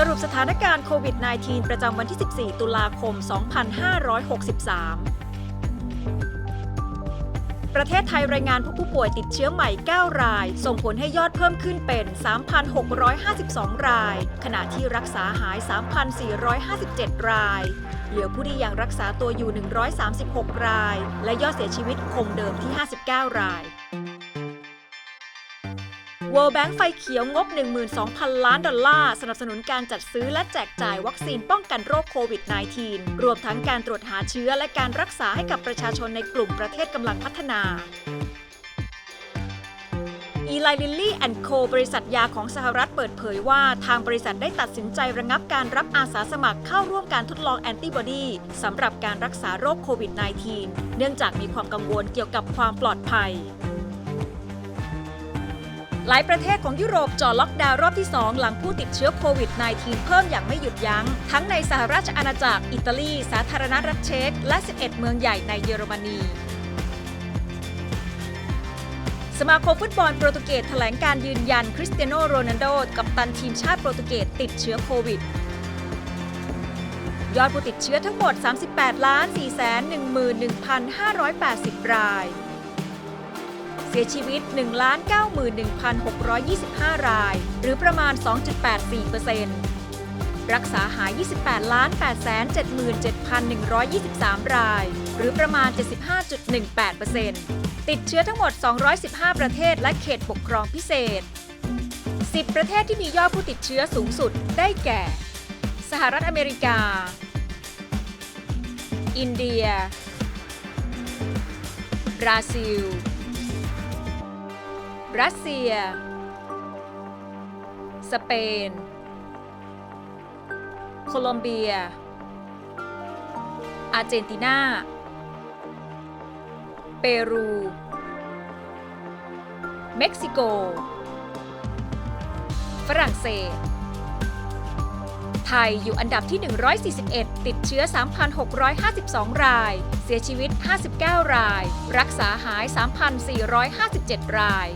สรุปสถานการณ์โควิด -19 ประจำวันที่ 14 ตุลาคม 2563 ประเทศไทยรายงานพบผู้ป่วยติดเชื้อใหม่ 9 ราย ส่งผลให้ยอดเพิ่มขึ้นเป็น 3,652 ราย ขณะที่รักษาหาย 3,457 ราย เหลือผู้ที่ยังรักษาตัวอยู่ 136 ราย และยอดเสียชีวิตคงเดิมที่ 59 ราย World Bank ไฟเขียวงบ 12,000 ล้านดอลลาร์ สนับสนุนการจัดซื้อและแจกจ่ายวัคซีนป้องกันโรคโควิด -19 รวมทั้งการตรวจหาเชื้อและการรักษาให้กับประชาชนในกลุ่มประเทศกำลังพัฒนาอีไลลิลลี่แอนโคบริษัทยาของสหรัฐเปิดเผยว่าทางบริษัทได้ตัดสินใจระงับการรับอาสาสมัครเข้าร่วมการทดลองแอนติบอดีสำหรับการรักษาโรคโควิด -19 เนื่องจากมีความกังวลเกี่ยวกับความปลอดภัย หลายประเทศของยุโรปจ่อล็อกดาวน์รอบที่ 2 หลังผู้ติดเชื้อโควิด -19 เพิ่มอย่างไม่หยุดยัง้ง ทั้งในสหราชอาณาจักร อิตาลี สาธารณรัฐเช็ก และ 11 เมืองใหญ่ในเยอรมนีสมาคมฟุตบอลโปรตุเกสแถลงการยืนยันคริสเตียโนโรนัลโดกับตันทีมชาติโปรตุเกสติดเชื้อโควิด ยอดผู้ติดเชื้อทั้งหมด 38,411,580 ราย เสียชีวิต 191,625 ราย หรือประมาณ 2.84%รักษาหาย 28 ล้าน877,123 ราย หรือประมาณ 75.18%ติดเชื้อทั้งหมด 215 ประเทศและเขตปกครองพิเศษ 10 ประเทศที่มียอดผู้ติดเชื้อสูงสุดได้แก่ สหรัฐอเมริกา อินเดีย บราซิล รัสเซีย สเปน โคลอมเบีย อาร์เจนตินา เปรู เม็กซิโก ฝรั่งเศส ไทยอยู่อันดับที่ 141 ติดเชื้อ 3,652 ราย เสียชีวิต 59 ราย รักษาหาย 3,457 ราย